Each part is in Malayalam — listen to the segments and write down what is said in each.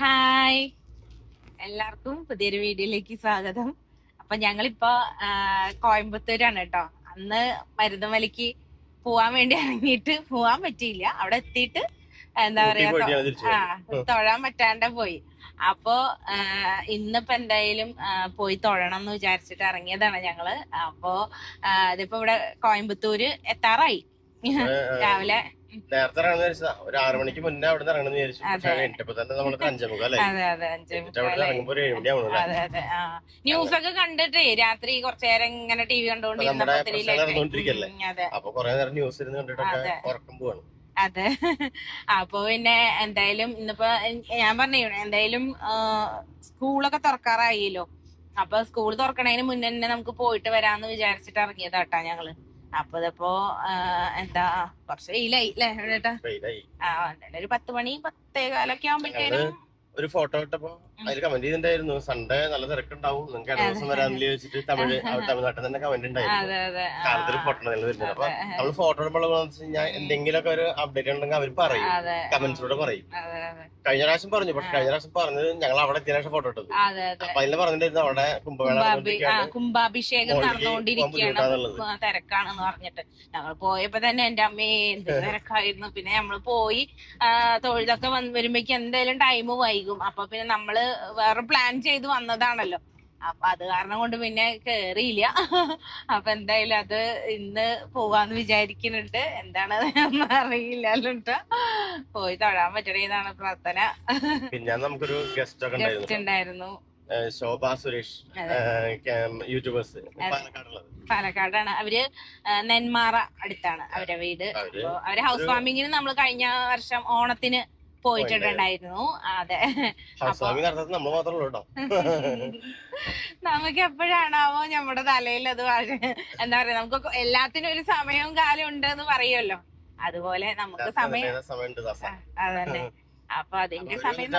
ഹായ് എല്ലാവർക്കും പുതിയൊരു വീഡിയോയിലേക്ക് സ്വാഗതം. അപ്പൊ ഞങ്ങളിപ്പോ കോയമ്പത്തൂരാണ് കേട്ടോ. അന്ന് മരുന്നുമലയ്ക്ക് പോവാൻ വേണ്ടി ഇറങ്ങിയിട്ട് പോവാൻ പറ്റിയില്ല. അവിടെ എത്തിയിട്ട് എന്താ പറയാ ആ തൊഴാൻ പറ്റാണ്ട പോയി. അപ്പോ ഇന്നിപ്പോ എന്തായാലും പോയി തൊഴണം എന്ന് വിചാരിച്ചിട്ട് ഇറങ്ങിയതാണ് ഞങ്ങൾ. അപ്പോ ഇതിപ്പോ ഇവിടെ കോയമ്പത്തൂര് എത്താറായി. രാവിലെ നേരത്തെ ഇറങ്ങുന്ന വിചാരിച്ചതാ. ഒരു ആറു മണിക്ക് മുന്നേ അവിടെ നിന്ന് ഇറങ്ങുന്ന വിചാരിച്ചു. പക്ഷെ. എട്ടിപ്പോ തന്നെ നമ്മൾ അഞ്ചമുഖല്ലേ അതെ അതെ അഞ്ചേ എന്നിട്ട് അവിടെ. ഇറങ്ങുമ്പോ ഒരു അതെ അതെ ആ. ന്യൂസ് ഒക്കെ കണ്ടിട്ടേ രാത്രി കുറച്ചു നേരം ഇങ്ങനെ ടി വി നമ്മുടെ പ്രശ്നങ്ങൾ? അതെ. അപ്പൊ കൊറേ നേരം ന്യൂസ് ഇരുന്ന് കണ്ടിട്ടൊക്കെ. ഉറക്കം പോവാണ്. അതെ. അപ്പൊ പിന്നെ എന്തായാലും ഇന്നിപ്പോ ഞാൻ പറഞ്ഞു എന്തായാലും സ്കൂളൊക്കെ തുറക്കാറായില്ലോ. അപ്പൊ സ്കൂൾ തുറക്കണതിന് മുന്നേ തന്നെ നമുക്ക് പോയിട്ട് വരാന്ന് വിചാരിച്ചിട്ട് ഇറങ്ങിയതാട്ടാ ഞങ്ങൾ. അപ്പൊ ഇതിപ്പോ എന്താ കുറച്ച് വെയിലായി അല്ലേ ആ എന്തായാലും ഒരു പത്ത് മണി പത്തേ കാലൊക്കെ ആവുമ്പോഴത്തേനും ഒരു ഫോട്ടോ ഇട്ടപ്പോ അതിൽ കമന്റ് ചെയ്തിട്ടുണ്ടായിരുന്നു. സൺഡേ നല്ല തിരക്കുണ്ടാവും. നിങ്ങൾക്ക് ഇട ദിവസം വരാനില്ല ചോദിച്ചിട്ട് തമിഴ് തമിഴ്നാട്ടിൽ തന്നെ കമന്റ് ഉണ്ടായിരുന്നു. ആ, ഫോട്ടോ വരുന്നത്. അപ്പൊ. നമ്മൾ ഫോട്ടോ ഇടുമ്പോൾ എന്തെങ്കിലും എന്തെങ്കിലുമൊക്കെ ഒരു അപ്ഡേറ്റ് ഉണ്ടെങ്കിൽ അവർ പറയും. കമന്റ്സിലൂടെ പറയും. കഴിഞ്ഞ പ്രാവശ്യം പറഞ്ഞു. പക്ഷെ കഴിഞ്ഞ പ്രാവശ്യം പറഞ്ഞത് ഞങ്ങൾ അവിടെ എത്തിയ പ്രാവശ്യം ഫോട്ടോ ഇട്ടത് അപ്പൊ അതിൽ പറഞ്ഞിട്ടുണ്ടായിരുന്നു അവിടെ കുംഭമേള. കുംഭാഭിഷേകം നടന്നുകൊണ്ടിരിക്കുകയാണ്. തിരക്കാണെന്ന് പറഞ്ഞിട്ട്. ഞങ്ങൾ പോയപ്പോ തന്നെ എന്റെ അമ്മയെ എന്ത് തിരക്കായിരുന്നു. പിന്നെ നമ്മൾ പോയി തൊഴിലൊക്കെ വന്ന് വരുമ്പോഴേക്ക് എന്തായാലും ടൈം വൈകും. അപ്പൊ പിന്നെ നമ്മൾ വേറെ പ്ലാൻ ചെയ്ത് വന്നതാണല്ലോ. അപ്പൊ അത് കാരണം കൊണ്ട് പിന്നെ കേറിയില്ല. അപ്പൊ എന്തായാലും അത് ഇന്ന് പോവാന്ന് വിചാരിക്കുന്നുണ്ട്. എന്താണ് അറിയില്ലല്ലോ. പോയി തൊഴാൻ പറ്റണേന്നാണ് പ്രാർത്ഥന. പിന്നെ നമുക്കൊരു ഗസ്റ്റ് ഗസ്റ്റ് ഉണ്ടായിരുന്നു. ശോഭ സുരേഷ് യൂട്യൂബേഴ്സ് പാലക്കാടാണ്. അവർ നെന്മാറ അടുത്താണ് അവരുടെ വീട്. അവർ ഹൗസ് വാമിങ്ങിന് നമ്മൾ കഴിഞ്ഞ വർഷം ഓണത്തിന് പോയിട്ടുണ്ടായിരുന്നു അതെ. നമുക്ക് എപ്പോഴാണാവോ നമ്മുടെ തലയിൽ അത് എന്താ പറയാ നമുക്ക് എല്ലാത്തിനും ഒരു സമയവും കാലം ഉണ്ട് എന്ന് പറയുമല്ലോ. അതുപോലെ നമുക്ക് സമയം അതന്നെ. അപ്പൊ അതിന്റെ സമയം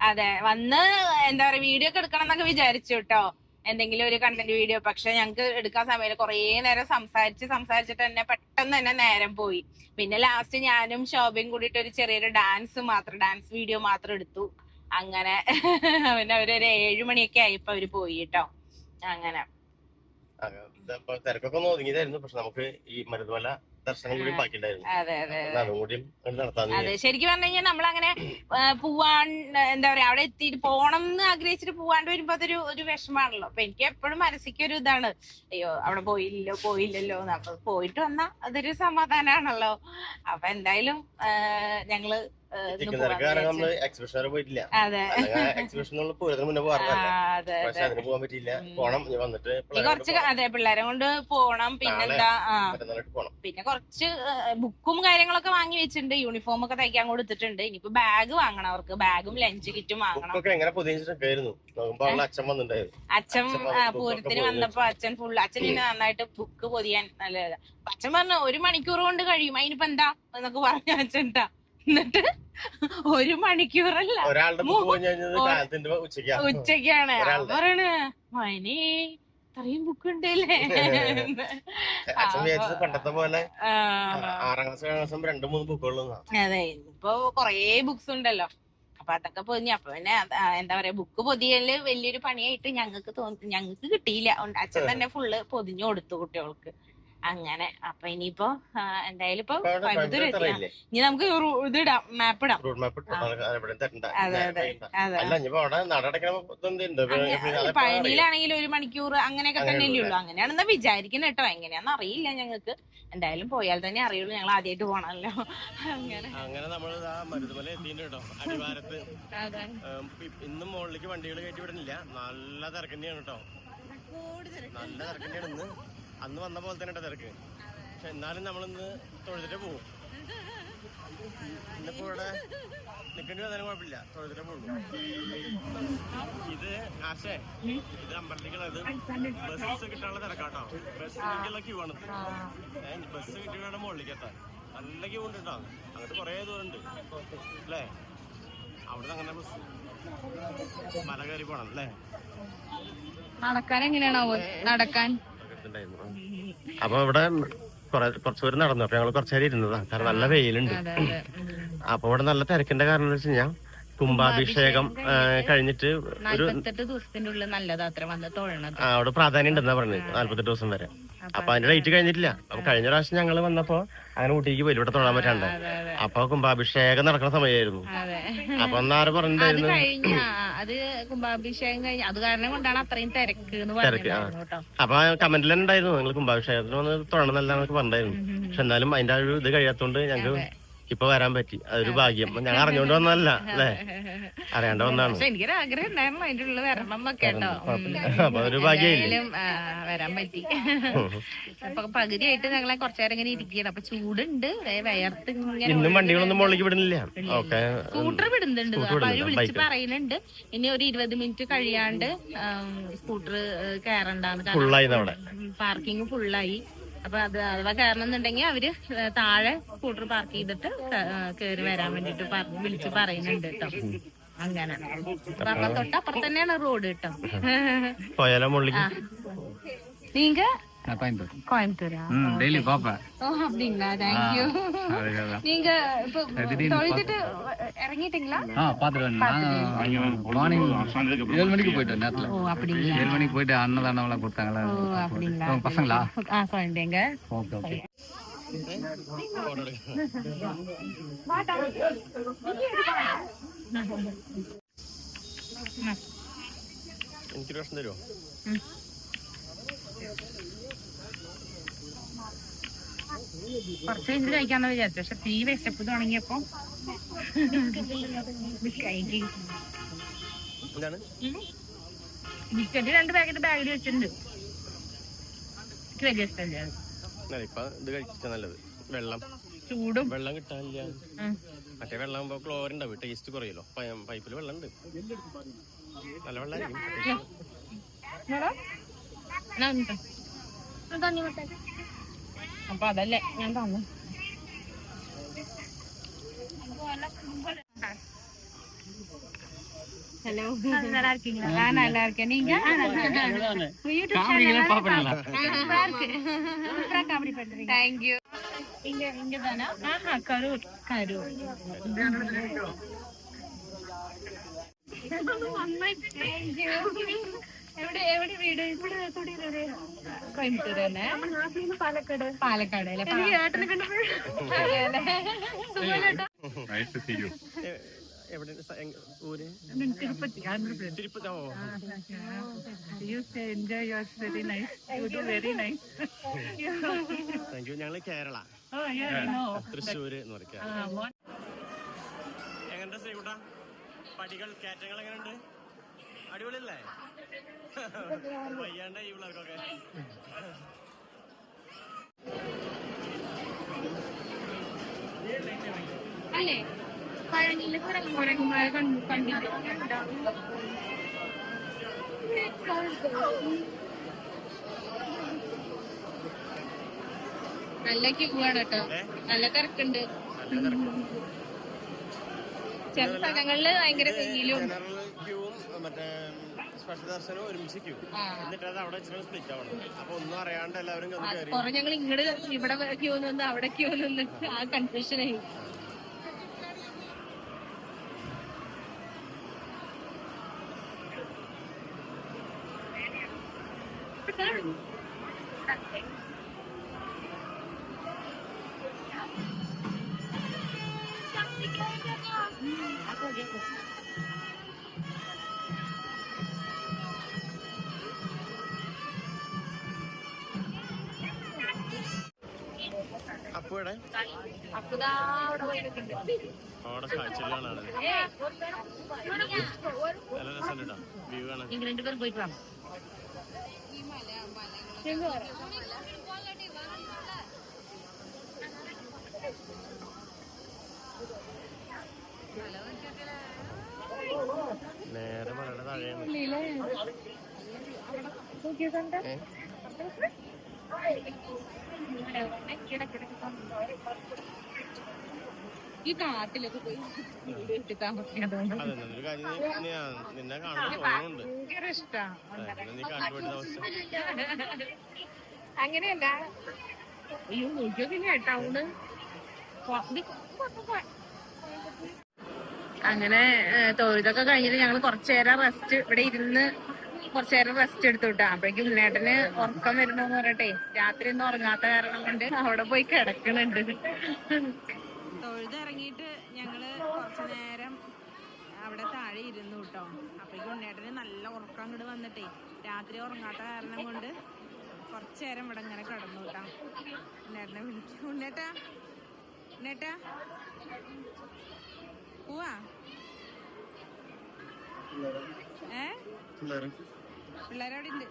അതെ വന്ന് എന്താ പറയാ വീഡിയോ ഒക്കെ എടുക്കണം എന്നൊക്കെ വിചാരിച്ചു കേട്ടോ. എന്തെങ്കിലും ഒരു കണ്ടന്റ് വീഡിയോ പക്ഷെ ഞങ്ങക്ക് എടുക്കാൻ സമയത്ത് കുറേ നേരം സംസാരിച്ച് സംസാരിച്ചിട്ട് തന്നെ പെട്ടെന്ന് തന്നെ നേരം പോയി. പിന്നെ ലാസ്റ്റ് ഞാനും ശോഭയും കൂടിയിട്ട് ഒരു ചെറിയൊരു ഡാൻസ് മാത്രം ഡാൻസ് വീഡിയോ മാത്രം എടുത്തു. അങ്ങനെ. പിന്നെ അവരൊരു ഏഴു മണിയൊക്കെ ആയപ്പോ അവർ പോയി കേട്ടോ അങ്ങനെ. തിരക്കൊക്കെ ഒതുങ്ങിയതായിരുന്നു. പക്ഷെ നമുക്ക് ഈ മരുതുമല ദർശനം കൂടി ബാക്കിയുണ്ടായിരുന്നു. അതെ ശരിക്കും പറഞ്ഞു കഴിഞ്ഞാൽ നമ്മളങ്ങനെ ആ, പോവാൻ എന്താ പറയാ അവിടെ എത്തിയിട്ട് പോണം എന്ന് ആഗ്രഹിച്ചിട്ട് പോവാണ്ട് വരുമ്പോ അതൊരു ഒരു വിഷമാണല്ലോ. അപ്പൊ എനിക്ക് എപ്പോഴും മനസ്സിക്ക് ഒരു ഇതാണ് അയ്യോ അവിടെ പോയില്ലല്ലോ പോയില്ലല്ലോ. അപ്പൊ പോയിട്ട് വന്നാ അതൊരു സമാധാനാണല്ലോ. അപ്പൊ എന്തായാലും ഞങ്ങൾ എക്സിബിഷൻ പോയിട്ടില്ല. അതെ. എക്സിബിഷൻ നമ്മൾ പൂരത്തിന് മുന്നേ ആ, പോകാറില്ല അതെ പക്ഷെ അതെ. അതിന് പോകാൻ പറ്റിയില്ല. പോണം. വന്നിട്ട് കുറച്ച് അതെ പിള്ളേരെ കൊണ്ട് പോണം. പിന്നെന്താ പിന്നെ കുറച്ച് ബുക്കും കാര്യങ്ങളൊക്കെ വാങ്ങി വെച്ചിട്ടുണ്ട്. യൂണിഫോം ഒക്കെ തയ്ക്കാൻ കൊടുത്തിട്ടുണ്ട് ഇനിയിപ്പോ ബാഗ് വാങ്ങണം അവർക്ക്. ബാഗും ലഞ്ച് കിറ്റും വാങ്ങണം. അച്ഛൻ അച്ഛൻ അച്ഛൻ പൂരത്തിന് വന്നപ്പോ അച്ഛൻ ഫുൾ അച്ഛൻ പിന്നെ നന്നായിട്ട് ബുക്ക് പൊതിയാൻ നല്ലതാ അച്ഛൻ പറഞ്ഞു ഒരു മണിക്കൂർ കൊണ്ട് കഴിയും. അതിനിപ്പോ എന്താ? എന്നൊക്കെ പറഞ്ഞു അച്ഛൻട്ടാ എന്നിട്ട് ഒരു മണിക്കൂറല്ല. ഉച്ചക്കാണ്. പറയണ് മനി ഇത്രയും ബുക്ക് ഉണ്ടല്ലേ പണ്ടത്തെ പോലെ ആ, ആറാം ക്ലാസ് ഏഴാം ക്ലാസ് രണ്ട് മൂന്ന് ബുക്കുകളും അതെ ഇപ്പൊ കൊറേ ബുക്സ് ഉണ്ടല്ലോ. അപ്പൊ അതൊക്കെ പൊതിഞ്ഞു അപ്പൊ പിന്നെ എന്താ പറയാ ബുക്ക് പൊതിയൽ വലിയൊരു പണിയായിട്ട് ഞങ്ങൾക്ക് തോന്നി ഞങ്ങൾക്ക് കിട്ടിയില്ല. അച്ഛൻ തന്നെ ഫുള്ള് പൊതിഞ്ഞു കൊടുത്തു കുട്ടികൾക്ക്. അങ്ങനെ. അപ്പൊ ഇനിയിപ്പോ എന്തായാലും ഇപ്പൊ കോയമ്പത്തൂർ എത്തിയ ഇനി നമുക്ക് ഇതിടാം ഇത് ഇടാം മാപ്പ് ഇടാം. പഴനിയിലാണെങ്കിൽ ഒരു മണിക്കൂർ അങ്ങനെയൊക്കെ തന്നെ അങ്ങനെയുള്ളൂ ഉള്ളൂ അങ്ങനെയാണെന്നാ വിചാരിക്കുന്നത് കേട്ടോ. എങ്ങനെയാന്ന് അറിയില്ല ഞങ്ങൾക്ക്. എന്തായാലും പോയാൽ തന്നെ അറിയുള്ളൂ ഞങ്ങൾ ആദ്യമായിട്ട് പോണല്ലോ. അങ്ങനെ. അങ്ങനെ നമ്മൾ മരുതുമല എത്തിയിട്ടുണ്ട് കേട്ടോ അടിവാരത്ത്. ഇന്നും മുകളിലേക്ക് വണ്ടികൾ കയറ്റി വിടുന്നില്ല. നല്ല തിരക്കന്നെയാണ് കേട്ടോ. നല്ല തിരക്കന്നെയാണ് ഇന്ന്. അന്ന് വന്ന പോലെ തന്നെ കേട്ടോ തിരക്ക്. പക്ഷെ എന്നാലും നമ്മളിന്ന് തൊഴുതിട്ട് പോകും ഇന്നിപ്പോ ഇവിടെ നിൽക്കേണ്ടി വന്നാലും കുഴപ്പമില്ല. തൊഴുതിട്ട് പോകും ഇത് ആശേ ഇത് അമ്പലത്തിക്കുള്ളത് ബസ് കിട്ടാനുള്ള തിരക്കാട്ടോ. ബസ്സിലേക്കുള്ള ക്യൂ ആണ് ബസ് കിട്ടിയാണ് മുകളിലേക്ക് എത്താൻ നല്ല ക്യൂ ഉണ്ട് കേട്ടോ അങ്ങോട്ട് കുറേ ദൂരമുണ്ട്. അല്ലേ? അവിടെ അങ്ങനെ ബസ് മല കയറി പോണം അല്ലേ? നടക്കാൻ എങ്ങനെയാണാവോ? നടക്കാൻ? അപ്പൊ ഇവിടെ കുറെ കുറച്ച് പേര് നടന്നു. അപ്പൊ ഞങ്ങൾ കുറച്ചേരം ഇരുന്നതാണ് കാരണം നല്ല വെയിലുണ്ട്. അപ്പൊ ഇവിടെ നല്ല തിരക്കിന്റെ കാരണം എന്ന് വെച്ച് കഴിഞ്ഞാൽ കുംഭാഭിഷേകം കഴിഞ്ഞിട്ട് ഒരു അവിടെ പ്രാധാന്യം ഉണ്ടെന്നാ പറഞ്ഞത്. നാല്പത്തെട്ട് ദിവസം വരെ. അപ്പൊ അതിന്റെ ഡേറ്റ് കഴിഞ്ഞിട്ടില്ല. അപ്പൊ കഴിഞ്ഞ പ്രാവശ്യം ഞങ്ങൾ വന്നപ്പോ അങ്ങനെ ഊട്ടിക്ക് പോയി ഇവിടെ തൊഴാൻ പറ്റാണ്ട്. അപ്പൊ കുംഭാഭിഷേകം നടക്കുന്ന സമയമായിരുന്നു അപ്പൊ അന്നാര് പറഞ്ഞിട്ടുണ്ടായിരുന്നു? അത് കുംഭാഭിഷേകം കഴിഞ്ഞ അത് കാരണം കൊണ്ടാണ് അത്രയും തിരക്ക് എന്ന് പറഞ്ഞിട്ടുണ്ടായിരുന്നു കേട്ടോ. അപ്പൊ കമന്റിൽ ഉണ്ടായിരുന്നു നിങ്ങൾ കുംഭാഭിഷേകത്തിന് വന്ന് തൊഴണം എന്നൊക്കെ പറഞ്ഞായിരുന്നു പക്ഷെ എന്നാലും അതിന്റെ ആ ഒരു ഇത് കഴിയാത്തോണ്ട് ഞങ്ങൾക്ക് ഇപ്പൊ വരാൻ പറ്റി. അതൊരു ഭാഗ്യം. ഞാൻ അറിഞ്ഞോണ്ട് വന്നതല്ല അല്ലേ? അറിയാണ്ട് വന്നാണ്. പക്ഷെ എനിക്കൊരു ആഗ്രഹം ഉണ്ടായിരുന്നു അതിന്റെ ഉള്ളിൽ വരണം എന്നൊക്കെ കേട്ടോ. ഉം. അപ്പൊ അതൊരു ഭാഗ്യമില്ല? വരാൻ പറ്റി. അപ്പൊ പകുതിയായിട്ട് ഞങ്ങളെ കുറച്ചേരം ഇങ്ങനെ ഇരിക്കുകയാണ്. അപ്പൊ ചൂടുണ്ട് ഇന്നും വണ്ടികളൊന്നും മുകളിലേക്ക് വിടുന്നില്ല. ഓക്കെ. സ്കൂട്ടർ വിടുന്നുണ്ട്. സ്കൂട്ടർ അപ്പൊ അവർ വിളിച്ച് പറയുന്നുണ്ട്. ഇനി ഒരു ഇരുപത് മിനിറ്റ് കഴിയാണ്ട് സ്കൂട്ടർ കയറണ്ടാന്ന്. പാർക്കിംഗ് ഫുള്ളായി. അപ്പൊ അത് അഥവാ കയറണം എന്നുണ്ടെങ്കിൽ അവർ താഴെ സ്കൂട്ടർ പാർക്ക് ചെയ്തിട്ട് കേറി വരാൻ വേണ്ടിട്ട് വിളിച്ചു പറയുന്നുണ്ട് കേട്ടോ അങ്ങനെ. തൊട്ടപ്പുറത്ത് തന്നെയാണ് റോഡ് കേട്ടോ നീങ്ക? நான் கோயம்புத்தூர் கோயம்புத்தூரா ம் டெய்லி பார்ப்பேன் ஓ அப்படிங்களா தேங்க்யூ அதுதான் நீங்க இப்போ திடீர்னு தொழுதுட்டு இறங்கிட்டீங்களா ஆ பார்த்துட்டு நான் மார்னிங் ஏழு மணிக்கு போயிட்டேன் நேரத்தில் ஓ அப்படிங்களா ஏழு மணிக்கு போயிட்டு அன்னதானம்லாம் கொடுத்தாங்களா ஓ அப்படிங்களா உங்க பசங்களா ஆ குழந்தைங்க ஓகே ஓகே എനിക്കൊരു പ്രശ്നം തരുമോ കുറച്ച് കഴിഞ്ഞ് കഴിക്കാന്ന് വിചാരിച്ചു. പക്ഷെ തീ വിശപ്പ് തുടങ്ങിയപ്പോ ബിസ്ക്കറ്റ് രണ്ട് പാക്കറ്റ് ബാഗിൽ വെച്ചിട്ടുണ്ട്. എനിക്ക് വലിയ ഇഷ്ടമില്ല നല്ലത്. വെള്ളം. ചൂടും. വെള്ളം കിട്ടാനില്ല. മറ്റേ വെള്ളം ആകുമ്പോ ക്ലോർ ഉണ്ടാവും. ടേസ്റ്റ് കുറയല്ലോ പൈപ്പിൽ വെള്ളം ഉണ്ട്. നല്ല ഉണ്ട്. അപ്പൊ അതല്ലേ ഞാൻ തന്നു ஹலோ நல்லா இருக்கீங்களா நான் நல்லா இருக்கேன் நீங்க காமெடிகளே பார்ப்பீங்களா சூப்பரா இருக்கு சூப்பரா காமெடி பண்றீங்க தேங்க் யூ இங்க இங்க தானா ஆஹா கரூர் கரூர் എവിടെ വീട് കോയമ്പത്തൂർ തന്നെ പാലക്കാട്. പാലക്കാട് അല്ലേ ഏട്ടനെ ഞങ്ങൾ കേരള. Oh. തൃശ്ശൂര് എന്ന് പറയും what? എങ്ങനെയുണ്ട് ശ്രീകുട്ട? പടികൾ കയറ്റങ്ങൾ എങ്ങനെയുണ്ട്? അടിപൊളിയല്ലേ? വയ്യാണ്ട ഈ പിള്ളേർക്കൊക്കെ അല്ലേ? പഴനിയിൽ കുരങ്ങന്മാരെ കണ്ടിട്ട് നല്ല ക്യൂവാണ് കേട്ടോ? നല്ല തിരക്കുണ്ട്. ചില സ്ഥലങ്ങളിൽ ഭയങ്കര തെങ്ങിലും മറ്റേ സ്പെഷ്യൽ ദർശനവും ഒരുമിച്ച് ക്യൂ. എന്നിട്ട് അത് അവിടെ വെച്ചിട്ട് സ്പ്ലിറ്റ് ആവണം. അപ്പൊ ഒന്നും അറിയാണ്ട് എല്ലാവരും ഞങ്ങൾ ഇങ്ങോട്ട് ഇവിടെ ക്യൂ നിന്ന് അവിടെ ക്യൂ നിന്നിട്ട് ആ കൺഫ്യൂഷനായി അപ്പൊ അവിടെ അവിടെ കാഴ്ചകളാണ് നല്ല രസം കേട്ടോ വ്യൂ ആണ് നേരെ മലയുടെ താഴെയാണ്. നോക്കിയതുണ്ട് ഈ കാട്ടിലൊക്കെ പോയി വീട് കെട്ടി താമസിക്കാത്തതുകൊണ്ട് ഭയങ്കര അങ്ങനെയല്ല. അയ്യോ നോക്കിയൊക്കെ ടൗണ് അങ്ങനെ തൊഴിലൊക്കെ കഴിഞ്ഞിട്ട് ഞങ്ങൾ കുറച്ചേരം റെസ്റ്റ് ഇവിടെ ഇരുന്ന് കുറച്ചേരം റെസ്റ്റ് എടുത്തു വിട്ടാ അപ്പോഴേക്കും ഉണ്ണേട്ടന് ഉറക്കം വരണമെന്ന് പറയട്ടെ രാത്രി ഒന്നും ഉറങ്ങാത്ത കാരണം കൊണ്ട് അവിടെ പോയി കിടക്കണുണ്ട്. തൊഴുതിറങ്ങിയിട്ട് ഞങ്ങൾ കുറച്ചു നേരം അവിടെ താഴെ ഇരുന്നു കേട്ടോ അപ്പോഴേക്കും ഉണ്ണേട്ടന് നല്ല ഉറക്കം അങ്ങോട്ട് വന്നിട്ടേ രാത്രി ഉറങ്ങാത്ത കാരണം കൊണ്ട് കുറച്ചു നേരം ഇവിടെ ഇങ്ങനെ കിടന്നു കേട്ടാ ഉണ്ണേട്ടനെ വിളിക്കും. ഉണ്ണേട്ടാ ഉണ്ണേട്ടാ പോവാ? ഏ? പിള്ളേരവിടെ ഉണ്ട്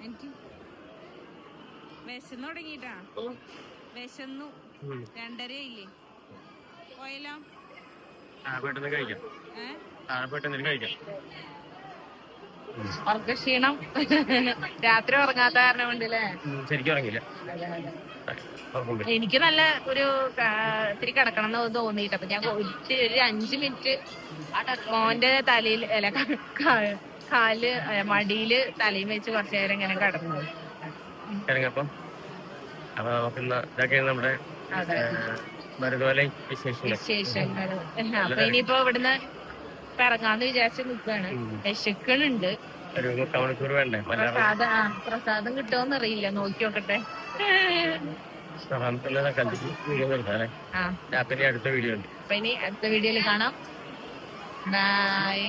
എനിക്ക് വിശന്നു തുടങ്ങിട്ടാ വിശന്നു. രണ്ടരയില്ലേ പോയല്ലോ? ആ ആ ഉറക്കക്ഷീണം. രാത്രി ഉറങ്ങാത്ത കാരണം ഉണ്ടല്ലേ ശരിക്കും എനിക്ക് നല്ല ഒരു ആ, ഇത്തിരി കിടക്കണം എന്ന് തോന്നിയിട്ട് അപ്പൊ ഞാൻ ഒത്തിരി ഒരു അഞ്ചു മിനിറ്റ് മോന്റെ തലയിൽ അല്ല കാൽ മടിയിൽ തലയും വെച്ച് കുറച്ചു നേരം ഇങ്ങനെ കിടന്നു. അപ്പൊ നമ്മുടെ വിശേഷങ്ങൾ. അപ്പൊ ഇനിയിപ്പോ ഇവിടുന്ന് പിറങ്ങാന്ന് വിചാരിച്ച് നിൽക്കാണ് വിശക്കണുണ്ട് ഒരു മുക്കാൽ മണിക്കൂർ വേണ്ടേ? മലയാളം. പ്രസാദം പ്രസാദം കിട്ടുമോന്ന് അറിയില്ല നോക്കി നോക്കട്ടെ അടുത്ത വീഡിയോ ഉണ്ട്. അപ്പൊ ഇനി അടുത്ത വീഡിയോയിൽ കാണാം. ബൈ